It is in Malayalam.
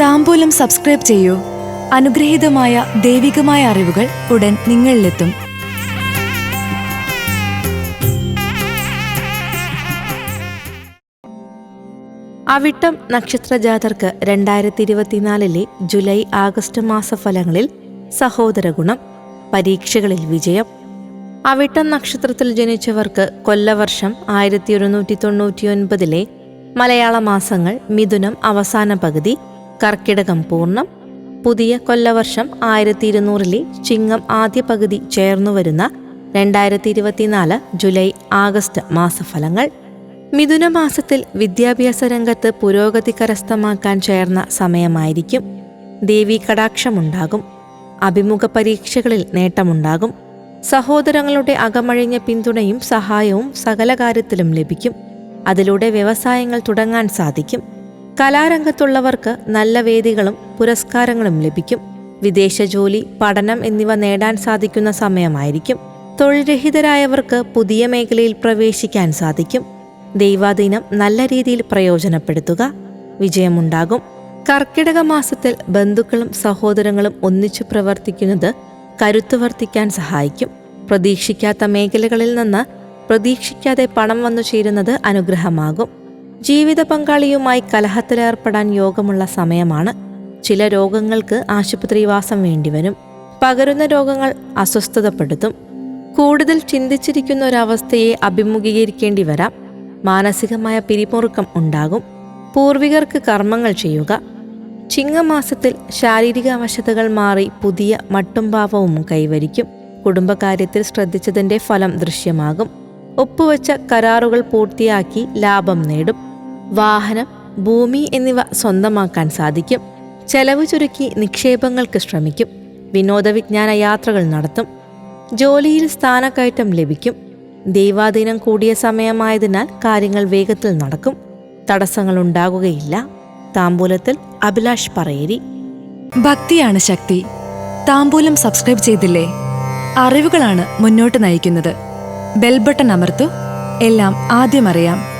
താമ്പൂലം സബ്സ്ക്രൈബ് ചെയ്യൂ. അനുഗ്രഹീതമായ ദൈവികമായ അറിവുകൾ ഉടൻ നിങ്ങളിലെത്തും. അവിട്ടം നക്ഷത്രജാതർക്ക് രണ്ടായിരത്തി ഇരുപത്തിനാലിലെ ജൂലൈ ആഗസ്റ്റ് മാസ ഫലങ്ങളിൽ സഹോദര ഗുണം പരീക്ഷകളിൽ വിജയം. അവിട്ടം നക്ഷത്രത്തിൽ ജനിച്ചവർക്ക് കൊല്ലവർഷം ആയിരത്തി ഒരുന്നൂറ്റി തൊണ്ണൂറ്റിയൊൻപതിലെ മലയാള മാസങ്ങൾ മിഥുനം അവസാന പകുതി കർക്കിടകം പൂർണം പുതിയ കൊല്ലവർഷം ആയിരത്തി ഇരുന്നൂറിലെ ചിങ്ങം ആദ്യ പകുതി ചേർന്നുവരുന്ന രണ്ടായിരത്തി ഇരുപത്തിനാല് ജൂലൈ ആഗസ്റ്റ് മാസഫലങ്ങൾ. മിഥുന മാസത്തിൽ വിദ്യാഭ്യാസ രംഗത്ത് പുരോഗതി കരസ്ഥമാക്കാൻ ചേർന്ന സമയമായിരിക്കും. ദേവി കടാക്ഷമുണ്ടാകും. അഭിമുഖ പരീക്ഷകളിൽ നേട്ടമുണ്ടാകും. സഹോദരങ്ങളുടെ അകമഴിഞ്ഞ പിന്തുണയും സഹായവും സകല കാര്യത്തിലും ലഭിക്കും. അതിലൂടെ വ്യവസായങ്ങൾ തുടങ്ങാൻ സാധിക്കും. കലാരംഗത്തുള്ളവർക്ക് നല്ല വേദികളും പുരസ്കാരങ്ങളും ലഭിക്കും. വിദേശ ജോലി പഠനം എന്നിവ നേടാൻ സാധിക്കുന്ന സമയമായിരിക്കും. തൊഴിൽരഹിതരായവർക്ക് പുതിയ മേഖലയിൽ പ്രവേശിക്കാൻ സാധിക്കും. ദൈവാധീനം നല്ല രീതിയിൽ പ്രയോജനപ്പെടുത്തുക വിജയമുണ്ടാകും. കർക്കിടക മാസത്തിൽ ബന്ധുക്കളും സഹോദരങ്ങളും ഒന്നിച്ചു പ്രവർത്തിക്കുന്നത് കരുത്തു വർദ്ധിക്കാൻ സഹായിക്കും. പ്രതീക്ഷിക്കാത്ത മേഖലകളിൽ നിന്ന് പ്രതീക്ഷിക്കാതെ പണം വന്നു ചേരുന്നത് അനുഗ്രഹമാകും. ജീവിത പങ്കാളിയുമായി കലഹത്തിലേർപ്പെടാൻ യോഗമുള്ള സമയമാണ്. ചില രോഗങ്ങൾക്ക് ആശുപത്രിവാസം വേണ്ടിവരും. പകരുന്ന രോഗങ്ങൾ അസ്വസ്ഥതപ്പെടുത്തും. കൂടുതൽ ചിന്തിച്ചിരിക്കുന്ന ഒരവസ്ഥയെ അഭിമുഖീകരിക്കേണ്ടി വരാം. മാനസികമായ പിരിമുറുക്കം ഉണ്ടാകും. പൂർവികർക്ക് കർമ്മങ്ങൾ ചെയ്യുക. ചിങ്ങമാസത്തിൽ ശാരീരിക അവശതകൾ മാറി പുതിയ മട്ടും ഭാവവും കൈവരിക്കും. കുടുംബകാര്യത്തിൽ ശ്രദ്ധിച്ചതിന്റെ ഫലം ദൃശ്യമാകും. ഒപ്പുവെച്ച കരാറുകൾ പൂർത്തിയാക്കി ലാഭം നേടും. വാഹനം ഭൂമി എന്നിവ സ്വന്തമാക്കാൻ സാധിക്കും. ചെലവ് ചുരുക്കി നിക്ഷേപങ്ങൾക്ക് ശ്രമിക്കും. വിനോദവിജ്ഞാന യാത്രകൾ നടത്തും. ജോലിയിൽ സ്ഥാനക്കയറ്റം ലഭിക്കും. ദൈവാധീനം കൂടിയ സമയമായതിനാൽ കാര്യങ്ങൾ വേഗത്തിൽ നടക്കും. തടസ്സങ്ങൾ ഉണ്ടാകുകയില്ല. താമ്പൂലത്തിൽ അഭിലാഷ് പറയേരി. ഭക്തിയാണ് ശക്തി. താമ്പൂലം സബ്സ്ക്രൈബ് ചെയ്തില്ലേ? അറിവുകളാണ് മുന്നോട്ട് നയിക്കുന്നത്. ബെൽബട്ടൺ അമർത്തു. എല്ലാം ആദ്യം അറിയാം.